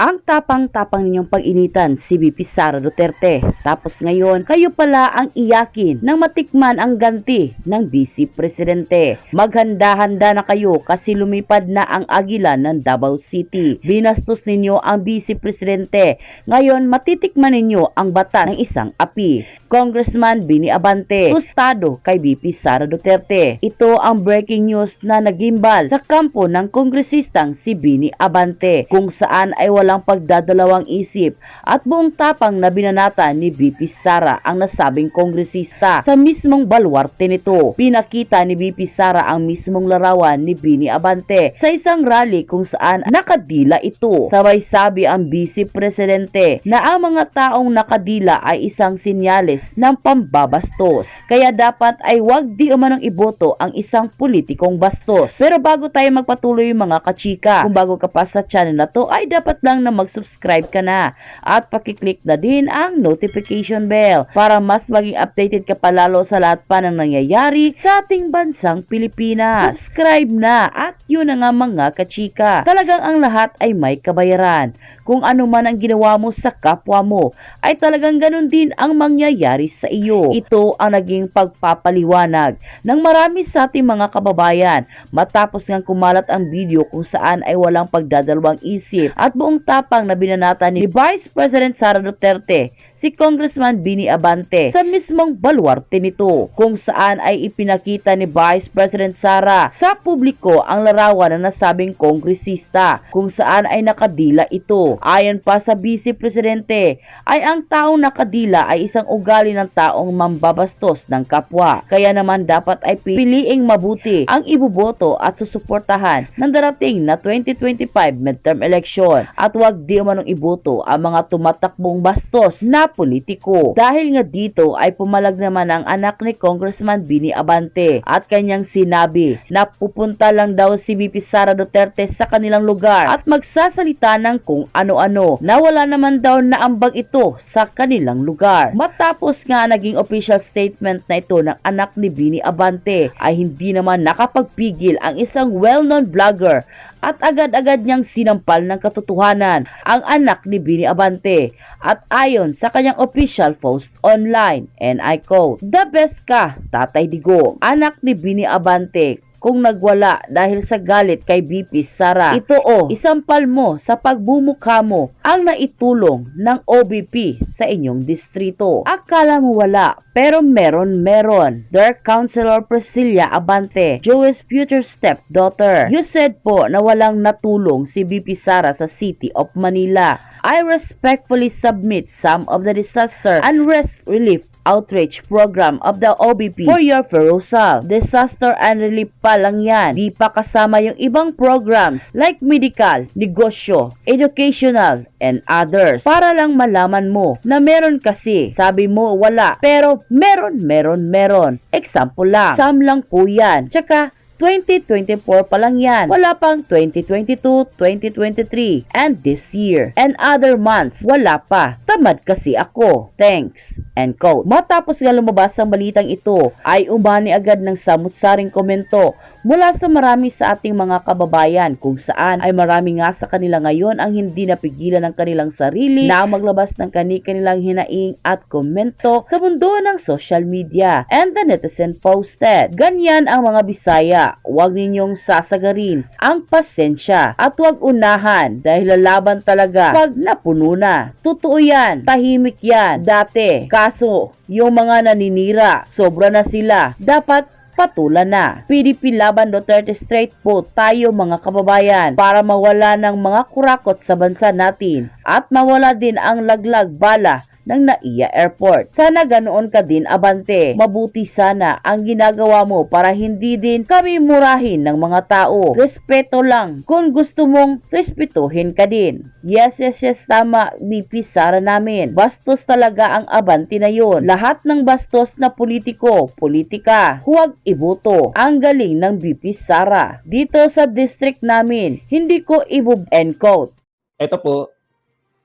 ang tapang-tapang ninyong pag-initan si VP Sara Duterte. Tapos ngayon, kayo pala ang iyakin nang matikman ang ganti ng Vice Presidente. Maghanda-handa na kayo kasi lumipad na ang agila ng Davao City. Binastos ninyo ang Vice Presidente. Ngayon, matitikman ninyo ang bata ng isang api. Congressman Bini Abante, tostado kay VP Sara Duterte. Ito ang breaking news na nagimbal sa kampo ng kongresistang si Bini Abante kung saan ay walang pagdadalawang isip at buong tapang na binanata ni VP Sara ang nasabing kongresista sa mismong balwarte nito. Pinakita ni VP Sara ang mismong larawan ni Bini Abante sa isang rally kung saan nakadila ito. Sabay sabi ang Vice Presidente na ang mga taong nakadila ay isang sinyales ng pambabastos. Kaya dapat ay wag di umanong iboto ang isang politikong bastos. Pero bago tayo magpatuloy mga kachika, kung bago ka pa sa channel na to ay dapat lang na mag-subscribe ka na at pakiclick na din ang notification bell para mas maging updated ka palalo sa lahat pa ng nangyayari sa ating bansang Pilipinas. Subscribe na at yun na nga mga kachika. Talagang ang lahat ay may kabayaran. Kung ano man ang ginawa mo sa kapwa mo, ay talagang ganun din ang mangyayari sa iyo. Ito ang naging pagpapaliwanag ng marami sa ating mga kababayan matapos ngang kumalat ang video kung saan ay walang pagdadalawang isip at buong tapang na binanata ni Vice President Sara Duterte si Congressman Bini Abante sa mismong baluarte nito kung saan ay ipinakita ni Vice President Sara sa publiko ang larawan na nasabing kongresista kung saan ay nakadila ito. Ayon pa sa Vice Presidente ay ang taong nakadila ay isang ugali ng taong mambabastos ng kapwa. Kaya naman dapat ay piliing mabuti ang ibuboto at susuportahan ng darating na 2025 midterm election at huwag di umanong iboto ang mga tumatakbong bastos na politiko. Dahil nga dito ay pumalag naman ang anak ni Congressman Bini Abante at kanyang sinabi na pupunta lang daw si VP Sara Duterte sa kanilang lugar at magsasalita ng kung ano-ano na wala naman daw naambag ito sa kanilang lugar. Matapos nga naging official statement na ito ng anak ni Bini Abante ay hindi naman nakapagpigil ang isang well-known vlogger at agad-agad niyang sinampal ng katotohanan ang anak ni Bini Abante at ayon sa kanyang official post online and I quote, The best ka, Tatay Digong, anak ni Bini Abante kung nagwala dahil sa galit kay BP Sara. Ito o, isampal mo sa pagbumukha mo ang naitulong ng OBP sa inyong distrito. Akala mo wala, pero meron meron. Dear Councilor Priscilla Abante, Joey's future stepdaughter, you said po na walang natulong si BP Sara sa City of Manila. I respectfully submit some of the disaster and risk relief outreach program of the OBP for your perusal. Disaster and relief pa lang yan. Di pa kasama yung ibang programs like medical, negosyo, educational, and others. Para lang malaman mo na meron kasi. Sabi mo wala, pero meron, meron, meron. Example lang. Some lang po yan. Tsaka, 2024 pa lang yan. Wala pang 2022, 2023, and this year. And other months, wala pa. Tamad kasi ako. Thanks. End quote. Matapos nga lumabas ang balitang ito, ay umani agad ng samut-saring komento mula sa marami sa ating mga kababayan kung saan ay marami nga sa kanila ngayon ang hindi napigilan ng kanilang sarili na maglabas ng kani-kanilang hinaing at komento sa mundo ng social media. And the netizen posted, Ganyan ang mga Bisaya, huwag ninyong sasagarin ang pasensya at huwag unahan dahil lalaban talaga pag napuno na. Totoo yan, tahimik yan, dati. Kaso, yung mga naninira, sobra na sila. Dapat patulan na. PDP Laban Duterte straight po tayo mga kababayan para mawala ng mga kurakot sa bansa natin at mawala din ang laglag bala ng NAIA Airport. Sana ganoon ka din, Abante. Mabuti sana ang ginagawa mo para hindi din kami murahin ng mga tao. Respeto lang. Kung gusto mong respetuhin ka din. Yes, yes, yes, tama. BP Sara namin. Bastos talaga ang Abante na yon. Lahat ng bastos na politiko, politika, huwag iboto. Ang galing ng BP Sara. Dito sa district namin, hindi ko end quote. Ito po,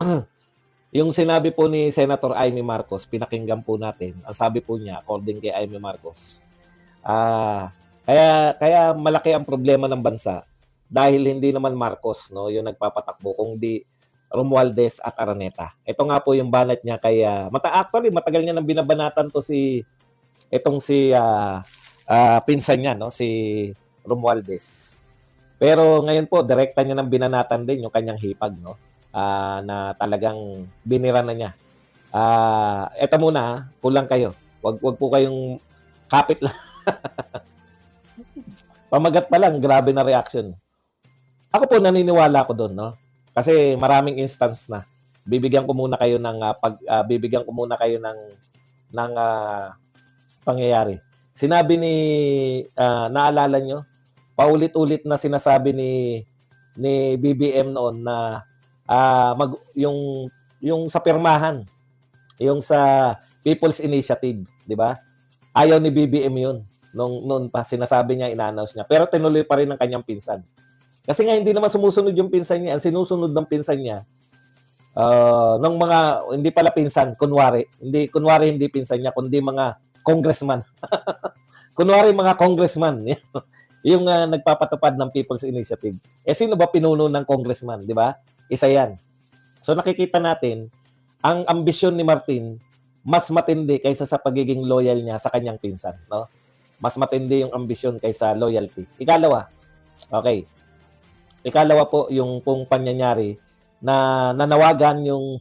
yung sinabi po ni Senator Amy Marcos, pinakinggan po natin. Ang sabi po niya, according kay Amy Marcos, ah, kaya kaya malaki ang problema ng bansa dahil hindi naman Marcos no yung nagpapatakbo kung di Romualdez at Araneta. Ito nga po yung banat niya kay ah, mata actually matagal niya nang binabanatan to si itong si ah, ah, pinsan niya no si Romualdez. Pero ngayon po direkta niya nang binanatan din yung kanyang hipag no Ah, na talagang binira na niya. Ah, eto muna, kulang kayo. Wag wag po kayong kapit lang. Pamagat pa lang, grabe na reaction. Ako po naniniwala ko doon, no? Kasi maraming instance na. Bibigyan ko muna kayo ng ah, pag ah, bibigyan ko muna kayo ng ng ah, pangyayari. Sinabi ni ah, naalala nyo, paulit-ulit na sinasabi ni ni BBM noon na ah, mag yung yung sa pirmahan, yung sa People's Initiative, di ba? Ayaw ni BBM yun. Nung noon pa sinasabi niya, ina-announce niya. Pero tinuloy pa rin ng kanyang pinsan. Kasi nga hindi naman sumusunod yung pinsan niya. Ang sinusunod ng pinsan niya, uh, ng mga, hindi pala pinsan, kunwari. Hindi, kunwari hindi pinsan niya, kundi mga congressman. kunwari mga congressman. yung uh, nagpapatupad ng People's Initiative. Eh sino ba pinuno ng congressman, di ba? Isa yan. So nakikita natin, ang ambisyon ni Martin, mas matindi kaysa sa pagiging loyal niya sa kanyang pinsan. No? Mas matindi yung ambisyon kaysa loyalty. Ikalawa, okay. Ikalawa po yung pong panyanyari na nanawagan yung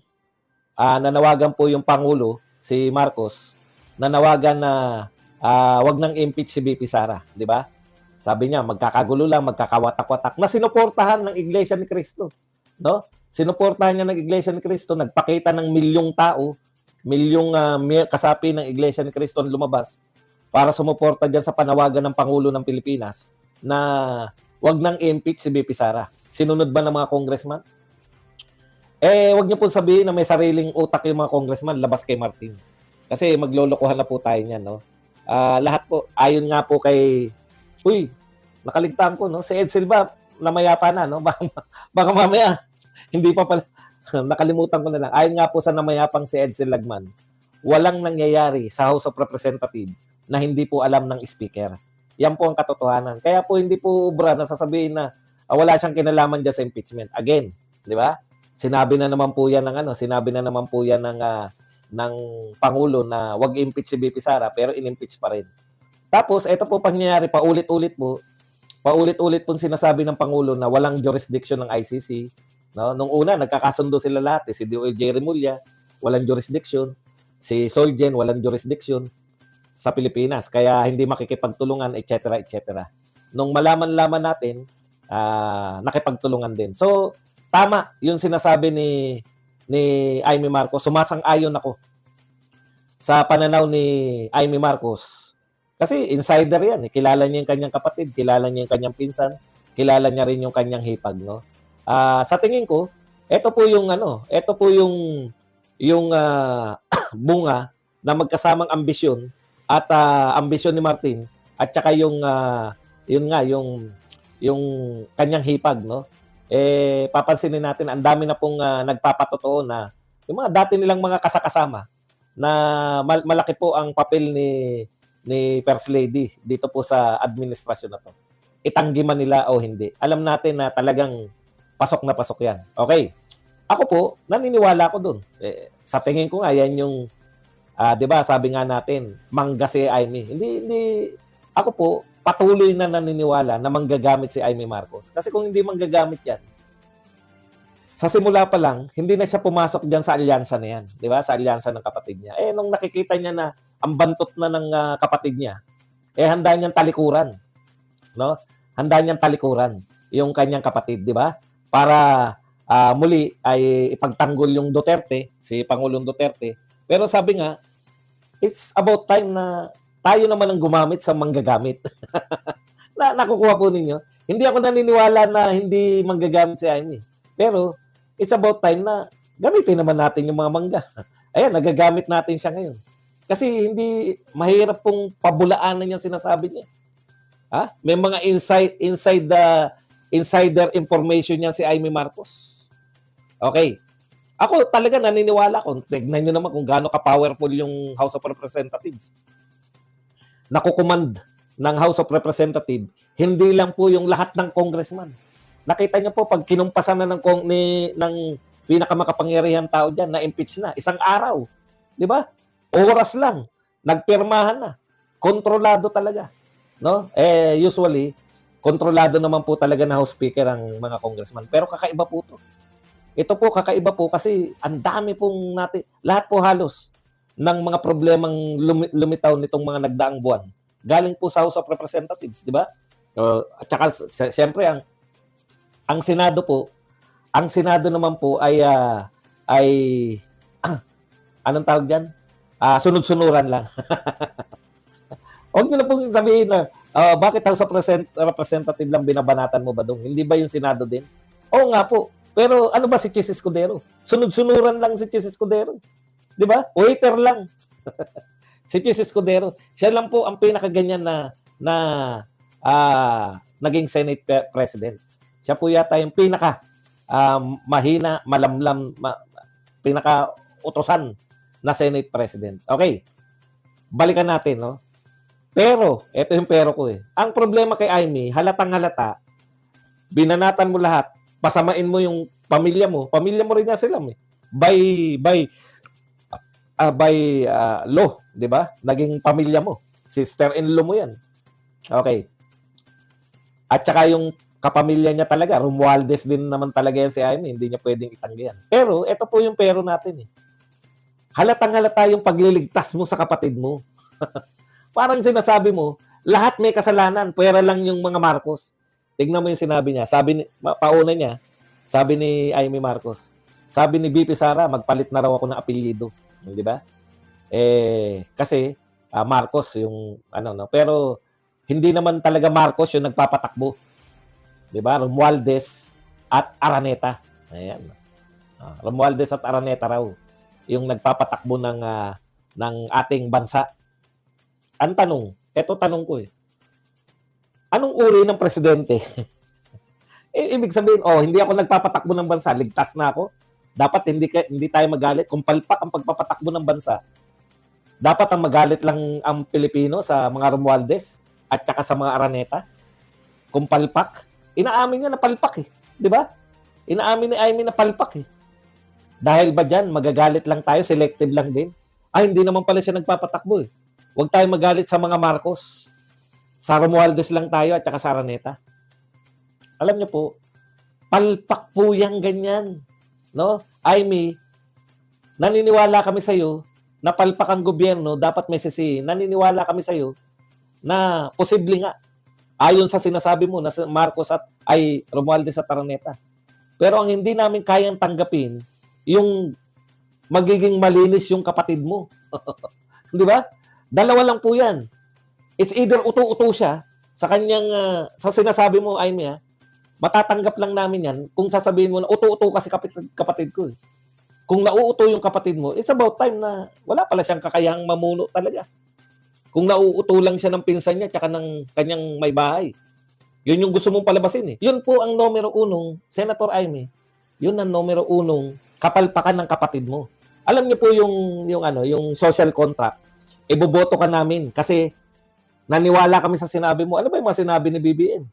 ah, nanawagan po yung pangulo si Marcos nanawagan na ah, wag nang impeach si BP Sara, di ba? Sabi niya magkakagulo lang, magkakawatak-watak na sinuportahan ng Iglesia ni Cristo, no? Sinuportahan niya ng Iglesia ni Cristo, nagpakita ng milyong tao, milyong mi- kasapi ng Iglesia ni Cristo ang lumabas para sumuporta diyan sa panawagan ng Pangulo ng Pilipinas na wag nang impeach si BP Sara. Sinunod ba ng mga congressman? Eh, wag niyo po sabihin na may sariling utak yung mga congressman labas kay Martin. Kasi maglolokohan na po tayo niyan, no? Ah, lahat po, ayon nga po kay, uy, nakaligtaan ko, no? Si Ed Silva, namayapa na, no? Baka, baka mamaya, hindi pa pala, nakalimutan ko na lang. Ayon nga po sa namayapang si Ed Silagman, walang nangyayari sa House of Representatives na hindi po alam ng speaker. Yan po ang katotohanan. Kaya po hindi po ubra na sasabihin na ah, wala siyang kinalaman dyan sa impeachment. Again, di ba? Sinabi na naman po yan ng ano, sinabi na naman po yan ng ah, ng pangulo na wag impeach si BP Sara pero in-impeach pa rin. Tapos ito po pangyayari paulit-ulit po. Paulit-ulit po sinasabi ng pangulo na walang jurisdiction ng ICC. No, nung una nagkakasundo sila lahat, eh, si DOJ Remulla walang jurisdiction, si Solgen walang jurisdiction sa Pilipinas kaya hindi makikipagtulungan etc etc. Nung malaman-laman natin, ah, nakipagtulungan din. So tama yung sinasabi ni ni Amy Marcos, sumasang-ayon ako sa pananaw ni Amy Marcos. Kasi insider yan, eh. kilala niya yung kanyang kapatid, kilala niya yung kanyang pinsan, kilala niya rin yung kanyang hipag, no? Ah, sa tingin ko, ito po yung ano, ito po yung yung ah, bunga na magkasamang ambisyon at ah, ambisyon ni Martin at saka yung ah, yun nga yung yung kanyang hipag, no? eh papansinin natin ang dami na pong ah, nagpapatotoo na yung mga dati nilang mga kasakasama na mal- malaki po ang papel ni ni First Lady dito po sa administrasyon na to. Itanggi man nila o hindi. Alam natin na talagang pasok na pasok yan. Okay. Ako po, naniniwala ko dun. Eh, sa tingin ko nga, yan yung, ah, di ba, sabi nga natin, mangga si Amy. Hindi, hindi, ako po, patuloy na naniniwala na manggagamit si Amy Marcos. Kasi kung hindi manggagamit yan, sa simula pa lang, hindi na siya pumasok diyan sa alyansa na yan. Di ba? Sa alyansa ng kapatid niya. Eh, nung nakikita niya na ang bantot na ng ah, kapatid niya, eh, handa niyang talikuran. No? Handa niyang talikuran yung kanyang kapatid, di ba? Para ah, muli ay ipagtanggol yung Duterte, si Pangulong Duterte. Pero sabi nga, it's about time na tayo naman ang gumamit sa manggagamit. na nakukuha po ninyo. Hindi ako naniniwala na hindi manggagamit si Amy. Pero it's about time na gamitin naman natin yung mga mangga. Ayan, nagagamit natin siya ngayon. Kasi hindi mahirap pong pabulaanan yung sinasabi niya. Ha? May mga inside inside the insider information niya si Amy Marcos. Okay. Ako talaga naniniwala ko. Tignan niyo naman kung gaano ka-powerful yung House of Representatives. Nakukumand ng House of Representatives, hindi lang po yung lahat ng congressman. Nakita niyo po pag kinumpasan na ng kong ni ng pinakamakapangyarihan tao diyan na impeach na isang araw. 'Di ba? Oras lang nagpirmahan na. Kontrolado talaga. No? Eh usually kontrolado naman po talaga na House Speaker ang mga congressman. Pero kakaiba po 'to. Ito po kakaiba po kasi ang dami pong natin lahat po halos ng mga problemang lumi- lumitaw nitong mga nagdaang buwan. Galing po sa House of Representatives, di ba? Uh, at saka siyempre ang ang Senado po, ang Senado naman po ay ah, ay anong tawag diyan? Ah, sunod-sunuran lang. Huwag niyo na pong sabihin na ah, bakit House of Represent- Representative lang binabanatan mo ba doon? Hindi ba yung Senado din? Oo nga po. Pero ano ba si Chis Escudero? Sunod-sunuran lang si Chis Escudero. 'Di ba? Waiter lang. si Chis Escudero. Siya lang po ang pinakaganyan na na ah, naging Senate President. Siya po yata yung pinaka ah, mahina, malamlam, ma, pinaka utosan na Senate President. Okay. Balikan natin, no? Pero, ito yung pero ko eh. Ang problema kay Amy, halatang halata, binanatan mo lahat, pasamain mo yung pamilya mo. Pamilya mo rin nga sila, eh. By, by, ah, by ah, law, di ba? Naging pamilya mo. Sister-in-law mo yan. Okay. At saka yung kapamilya niya talaga, Romualdez din naman talaga yan si Amy, hindi niya pwedeng itanggi yan. Pero, ito po yung pero natin eh. Halatang halata yung pagliligtas mo sa kapatid mo. Parang sinasabi mo, lahat may kasalanan, pwera lang yung mga Marcos. Tignan mo yung sinabi niya. Sabi ni, pauna niya, sabi ni Amy Marcos, sabi ni BP Sara, magpalit na raw ako ng apelyido. Di ba? Eh, kasi ah, Marcos yung ano no, pero hindi naman talaga Marcos yung nagpapatakbo. 'Di ba? Romualdez at Araneta. Ayan. Ah, Romualdez at Araneta raw yung nagpapatakbo ng ah, ng ating bansa. Ang tanong, eto tanong ko eh. Anong uri ng presidente? eh, ibig sabihin, oh, hindi ako nagpapatakbo ng bansa, ligtas na ako. Dapat hindi ka, hindi tayo magalit kung palpak ang pagpapatakbo ng bansa. Dapat ang magalit lang ang Pilipino sa mga Romualdez at saka sa mga Araneta. Kung palpak, inaamin niya na palpak eh. 'Di ba? Inaamin ni Amy na palpak eh. Dahil ba diyan magagalit lang tayo, selective lang din? Ay, hindi naman pala siya nagpapatakbo eh. Huwag tayo magalit sa mga Marcos. Sa Romualdez lang tayo at saka sa Araneta. Alam niyo po, palpak po yung ganyan. No? Amy, naniniwala kami sa iyo na palpak ang gobyerno, dapat may sisi. Naniniwala kami sa iyo na posible nga. Ayon sa sinasabi mo na si Marcos at ay Romualdez at Araneta. Pero ang hindi namin kayang tanggapin, yung magiging malinis yung kapatid mo. Di ba? Dalawa lang po yan. It's either uto-uto siya sa kanyang, ah, sa sinasabi mo, Amy, ah, matatanggap lang namin yan kung sasabihin mo na uto-uto kasi kapatid, kapatid ko. Eh. Kung nauuto yung kapatid mo, it's about time na wala pala siyang kakayahang mamuno talaga. Kung nauuto lang siya ng pinsan niya tsaka ng kanyang may bahay. Yun yung gusto mong palabasin eh. Yun po ang numero unong, Senator Amy, yun ang numero unong kapalpakan ng kapatid mo. Alam niyo po yung, yung, ano, yung social contract, iboboto ka namin kasi naniwala kami sa sinabi mo. Ano ba yung mga sinabi ni BBM?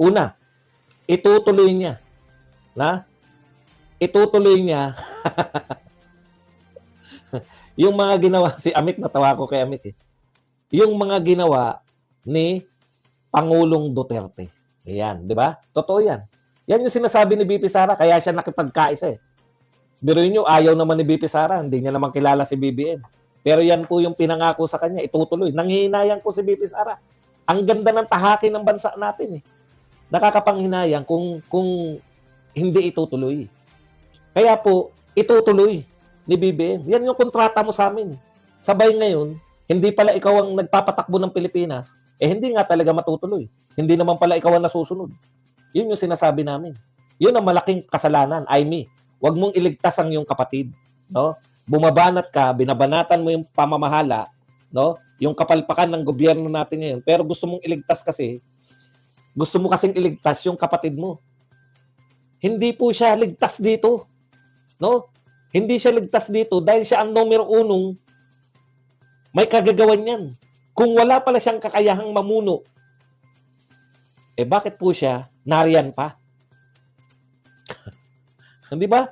Una, itutuloy niya. Na? Itutuloy niya yung mga ginawa, si Amit, natawa ko kay Amit eh. Yung mga ginawa ni Pangulong Duterte. Ayan, di ba? Totoo yan. Yan yung sinasabi ni BP Sara, kaya siya nakipagkaisa eh. Biruin nyo, ayaw naman ni BP Sara, hindi niya naman kilala si BBM. Pero yan po yung pinangako sa kanya, itutuloy. Nanghihinayang ko si BP Sara. Ang ganda ng tahaki ng bansa natin eh. Nakakapanghinayang kung kung hindi itutuloy. Kaya po, itutuloy ni BBM. Yan yung kontrata mo sa amin. Sabay ngayon, hindi pala ikaw ang nagpapatakbo ng Pilipinas, eh hindi nga talaga matutuloy. Hindi naman pala ikaw ang nasusunod. Yun yung sinasabi namin. Yun ang malaking kasalanan, I me. Huwag mong iligtas ang iyong kapatid, no? Bumabanat ka, binabanatan mo yung pamamahala, no? Yung kapalpakan ng gobyerno natin ngayon. Pero gusto mong iligtas kasi, gusto mo kasing iligtas yung kapatid mo. Hindi po siya ligtas dito. No? Hindi siya ligtas dito dahil siya ang numero unong may kagagawan yan. Kung wala pala siyang kakayahang mamuno, eh bakit po siya nariyan pa? Hindi ba?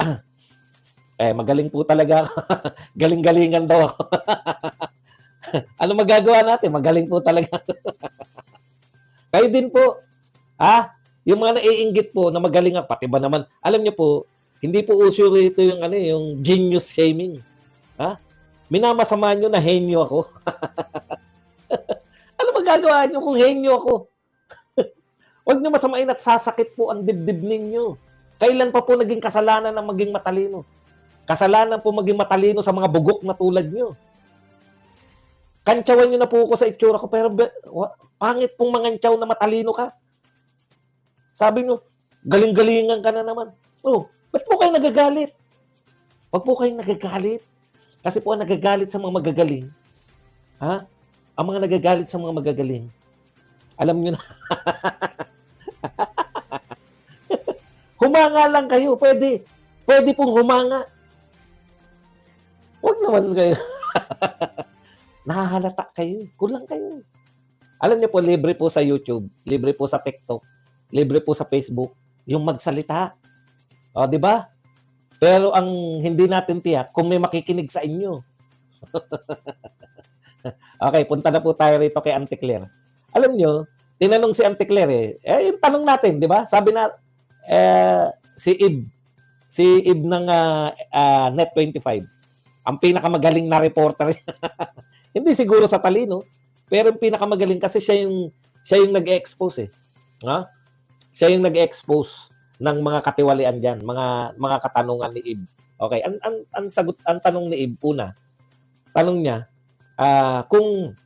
Eh, magaling po talaga ako. Galing-galingan daw ako. ano magagawa natin? Magaling po talaga. Kayo din po. Ha? Yung mga naiinggit po na magaling ako, pati ba naman, alam niyo po, hindi po uso rito yung ano, yung genius shaming. Ha? Minamasama niyo na henyo ako. ano magagawa niyo kung henyo ako? Huwag niyo masamain at sasakit po ang dibdib ninyo. Kailan pa po naging kasalanan ng maging matalino? Kasalanan po maging matalino sa mga bugok na tulad nyo. Kantsawan nyo na po ako sa itsura ko, pero pangit pong mangantsaw na matalino ka. Sabi nyo, galing-galingan ka na naman. Oh, ba't po kayo nagagalit? Huwag po kayong nagagalit. Kasi po ang nagagalit sa mga magagaling, ha? Ang mga nagagalit sa mga magagaling, alam nyo na, humanga lang kayo. Pwede. Pwede pong humanga. Huwag naman kayo. Nahahalata kayo. Kulang kayo. Alam niyo po, libre po sa YouTube, libre po sa TikTok, libre po sa Facebook, yung magsalita. O, di ba? Pero ang hindi natin tiyak, kung may makikinig sa inyo. okay, punta na po tayo rito kay Auntie Claire. Alam niyo, tinanong si Auntie Claire eh, eh yung tanong natin, di ba? Sabi na, eh, si Ib, si Ib ng ah, ah, Net25, ang pinakamagaling na reporter. Hindi siguro sa talino, pero yung pinakamagaling kasi siya yung siya yung nag-expose eh. Ha? Siya yung nag-expose ng mga katiwalian diyan, mga mga katanungan ni Ib. Okay, ang ang, ang sagot ang tanong ni Ib una. Tanong niya, ah kung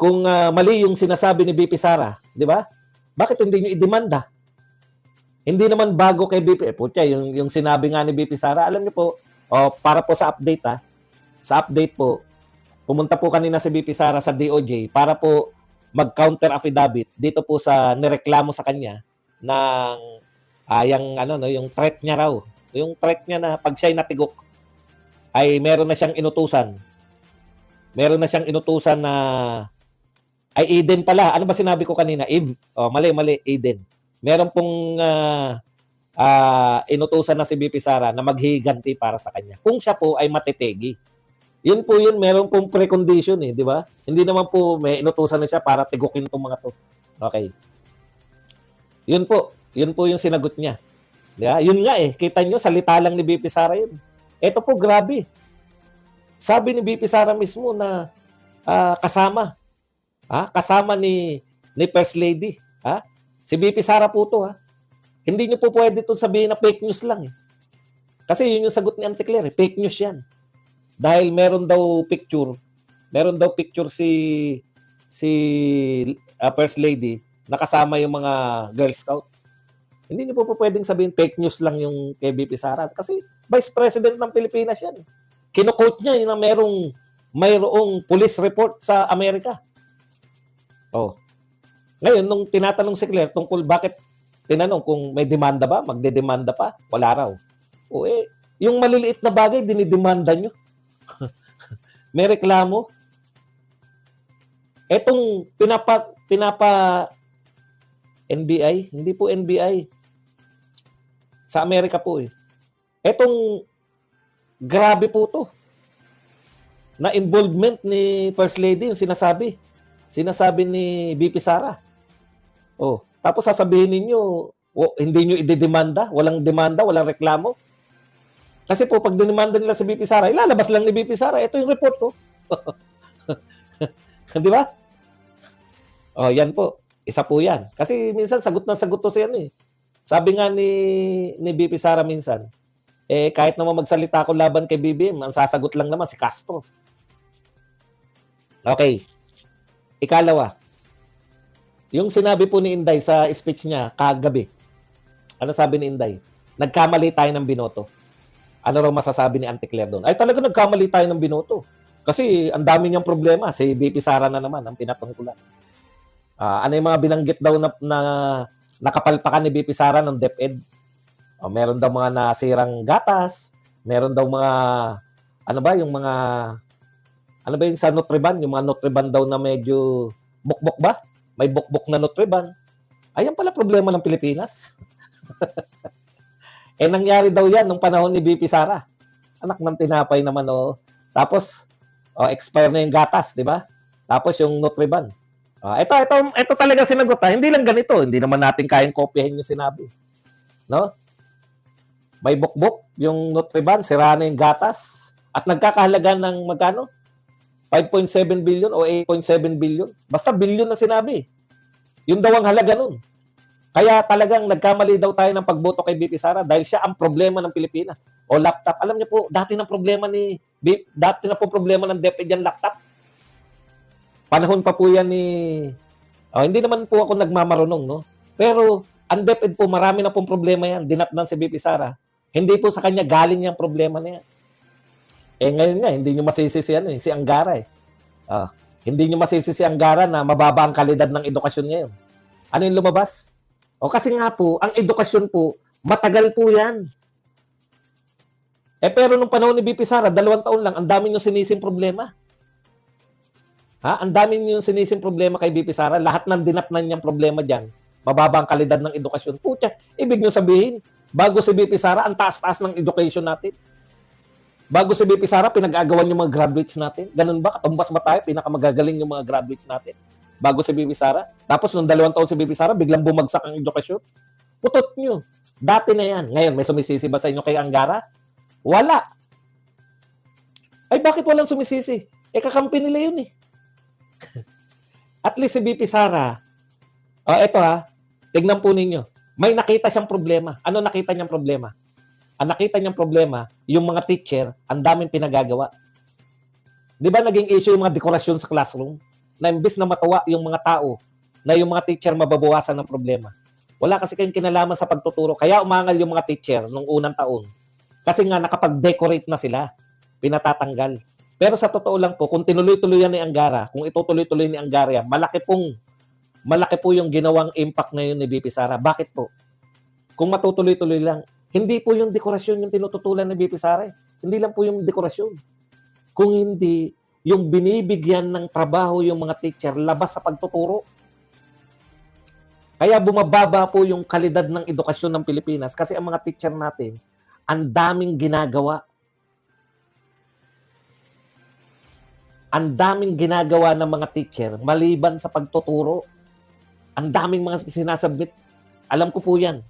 kung ah, mali yung sinasabi ni BP Sara, di ba? Bakit hindi niyo idemanda? Hindi naman bago kay BP. Eh, putya, yung, yung sinabi nga ni BP Sara, alam niyo po, oh, para po sa update ha, sa update po, pumunta po kanina si BP Sara sa DOJ para po mag-counter affidavit dito po sa nireklamo sa kanya ng ah, yung, ano, no, yung threat niya raw. Yung threat niya na pag siya'y natigok, ay meron na siyang inutusan. Meron na siyang inutusan na ay Eden pala. Ano ba sinabi ko kanina? Eve. Oh, mali, mali. Eden. Meron pong ah, ah, inutusan na si BP Sara na maghiganti para sa kanya. Kung siya po ay matitegi. Yun po yun, meron pong precondition eh, di ba? Hindi naman po may inutusan na siya para tigukin tong mga to. Okay. Yun po. Yun po yung sinagot niya. Ba? Yun nga eh. Kita nyo, salita lang ni BP Sara yun. Ito po, grabe. Sabi ni BP Sara mismo na ah, kasama. Ha? Kasama ni ni First Lady. Ha? Si BP Sara po to ha. Hindi nyo po pwede ito sabihin na fake news lang eh. Kasi yun yung sagot ni Auntie eh. fake news yan. Dahil meron daw picture, meron daw picture si si uh, First Lady nakasama yung mga Girl Scout. Hindi niyo po pwedeng sabihin fake news lang yung kay BP Sara kasi Vice President ng Pilipinas yan. Kino-quote niya yung na merong mayroong police report sa Amerika. Oh. Ngayon, nung tinatanong si Claire tungkol bakit tinanong kung may demanda ba, magdedemanda pa, wala raw. O eh, yung maliliit na bagay, dinidemanda nyo. may reklamo. Etong pinapa, pinapa NBI, hindi po NBI. Sa Amerika po eh. Etong grabe po to. Na involvement ni First Lady, yung sinasabi. Sinasabi ni BP Sara. Oh, tapos sasabihin ninyo, o, hindi nyo idedemanda, walang demanda, walang reklamo. Kasi po, pag dinimanda nila sa BP Sara, ilalabas lang ni BP Sara, ito yung report ko. Di ba? Oh, yan po. Isa po yan. Kasi minsan sagot na sagot to sa yan eh. Sabi nga ni, ni BP Sara minsan, eh kahit naman magsalita ako laban kay BBM, ang sasagot lang naman si Castro. Okay. Ikalawa, yung sinabi po ni Inday sa speech niya kagabi, ano sabi ni Inday? Nagkamali tayo ng binoto. Ano raw masasabi ni Auntie Claire doon? Ay talaga nagkamali tayo ng binoto. Kasi ang dami niyang problema. Si BP Sara na naman ang pinatungkulan. Ah, ano yung mga binanggit daw na, na nakapalpakan ni BP Sara ng DepEd? Oh, meron daw mga nasirang gatas. Meron daw mga, ano ba, yung mga, ano ba yung sa Nutriban? Yung mga Nutriban daw na medyo bukbok ba? May bukbok na Nutriban. Ayan pala problema ng Pilipinas. Eh, nangyari daw yan nung panahon ni BP Sara. Anak ng tinapay naman, oh. Tapos, oh, expire na yung gatas, di ba? Tapos yung Nutriban. Ah, ito, ito, ito talaga sinagot ha. Hindi lang ganito. Hindi naman natin kayang kopyahin yung sinabi. No? May bukbok yung Nutriban, sira na yung gatas. At nagkakahalaga ng magkano? 5.7 billion o 8.7 billion. Basta billion na sinabi. Yun daw ang halaga nun. Kaya talagang nagkamali daw tayo ng pagboto kay BP Sara dahil siya ang problema ng Pilipinas. O laptop. Alam niyo po, dati ng problema ni dati na po problema ng DepEd yan laptop. Panahon pa po yan ni oh, hindi naman po ako nagmamarunong, no? Pero ang po, marami na pong problema yan. Dinatnan si BP Sara. Hindi po sa kanya galing yung problema na yan. Eh ngayon nga, hindi nyo masisi si, ano, eh, si Angara eh. Ah, hindi nyo masisi si Angara na mababa ang kalidad ng edukasyon ngayon. Ano yung lumabas? O kasi nga po, ang edukasyon po, matagal po yan. Eh pero nung panahon ni BP Sara, dalawang taon lang, ang dami nyo sinisim problema. Ha? Ang dami nyo sinisim problema kay BP Sara. Lahat ng dinatnan niyang problema dyan, mababa ang kalidad ng edukasyon. Putya, ibig nyo sabihin, bago si BP Sara, ang taas-taas ng education natin. Bago si BP Sara, pinag-agawan yung mga graduates natin. Ganun ba? Katumbas ba tayo? Pinakamagagaling yung mga graduates natin. Bago si BP Sara. Tapos nung dalawang taon si BP Sara, biglang bumagsak ang edukasyon. Putot nyo. Dati na yan. Ngayon, may sumisisi ba sa inyo kay Angara? Wala. Ay, bakit walang sumisisi? Eh, kakampi nila yun eh. At least si BP Sara, oh, eto ha, tignan po ninyo. May nakita siyang problema. Ano nakita niyang problema? Ang nakita niyang problema, yung mga teacher, ang daming pinagagawa. Di ba naging issue yung mga dekorasyon sa classroom? Na imbis na matawa yung mga tao, na yung mga teacher mababawasan ng problema. Wala kasi kayong kinalaman sa pagtuturo. Kaya umangal yung mga teacher nung unang taon. Kasi nga nakapag-decorate na sila. Pinatatanggal. Pero sa totoo lang po, kung tinuloy-tuloy yan ni Angara, kung itutuloy-tuloy ni Angara malaki pong malaki po yung ginawang impact ngayon ni BP Sara. Bakit po? Kung matutuloy-tuloy lang, hindi po yung dekorasyon yung tinututulan ni BP Sara. eh. Hindi lang po yung dekorasyon. Kung hindi, yung binibigyan ng trabaho yung mga teacher labas sa pagtuturo. Kaya bumababa po yung kalidad ng edukasyon ng Pilipinas kasi ang mga teacher natin, ang daming ginagawa. Ang daming ginagawa ng mga teacher maliban sa pagtuturo. Ang daming mga sinasabit. Alam ko po yan.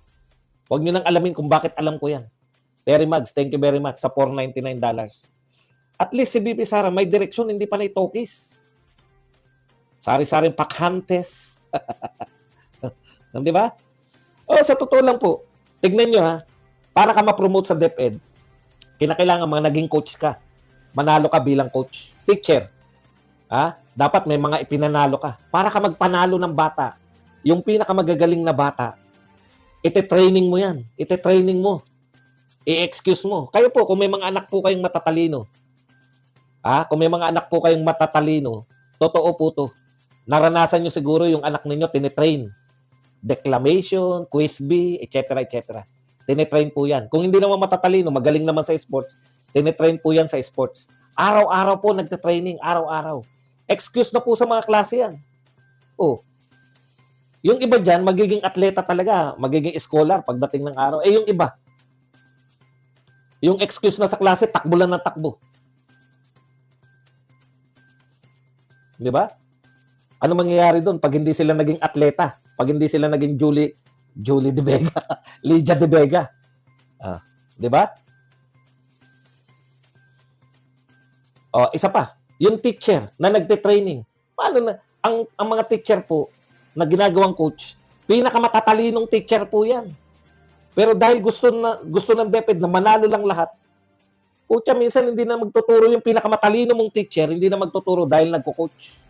Huwag nyo nang alamin kung bakit alam ko yan. Terry Mags, thank you very much sa $499. At least si BP Sara may direksyon, hindi pa na itokis. Sari-saring pakhantes. Di ba? Oh, sa totoo lang po, tignan nyo ha, para ka ma-promote sa DepEd, kinakailangan mga naging coach ka. Manalo ka bilang coach. Teacher. Ha? Dapat may mga ipinanalo ka. Para ka magpanalo ng bata. Yung pinakamagagaling na bata, ite-training mo yan. Ite-training mo. I-excuse mo. Kayo po, kung may mga anak po kayong matatalino, ha? kung may mga anak po kayong matatalino, totoo po to. Naranasan nyo siguro yung anak ninyo, tinitrain. Declamation, quiz bee, etc. etc. Tinitrain po yan. Kung hindi naman matatalino, magaling naman sa sports, tinitrain po yan sa sports. Araw-araw po nagte-training, araw-araw. Excuse na po sa mga klase yan. Oh. Yung iba dyan, magiging atleta talaga, magiging scholar pagdating ng araw. Eh yung iba, yung excuse na sa klase, takbo lang ng takbo. Di ba? Ano mangyayari doon pag hindi sila naging atleta? Pag hindi sila naging Julie Julie De Vega, Lydia De Vega. Ah, 'di ba? Oh, isa pa, yung teacher na nagte-training. Paano na ang ang mga teacher po na ginagawang coach, pinakamatalinong teacher po 'yan. Pero dahil gusto na gusto ng DepEd na manalo lang lahat, Pucha, minsan hindi na magtuturo yung pinakamatalino mong teacher, hindi na magtuturo dahil nagko-coach.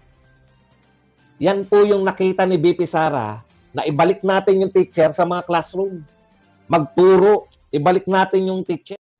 Yan po yung nakita ni BP Sara na ibalik natin yung teacher sa mga classroom. Magturo, ibalik natin yung teacher.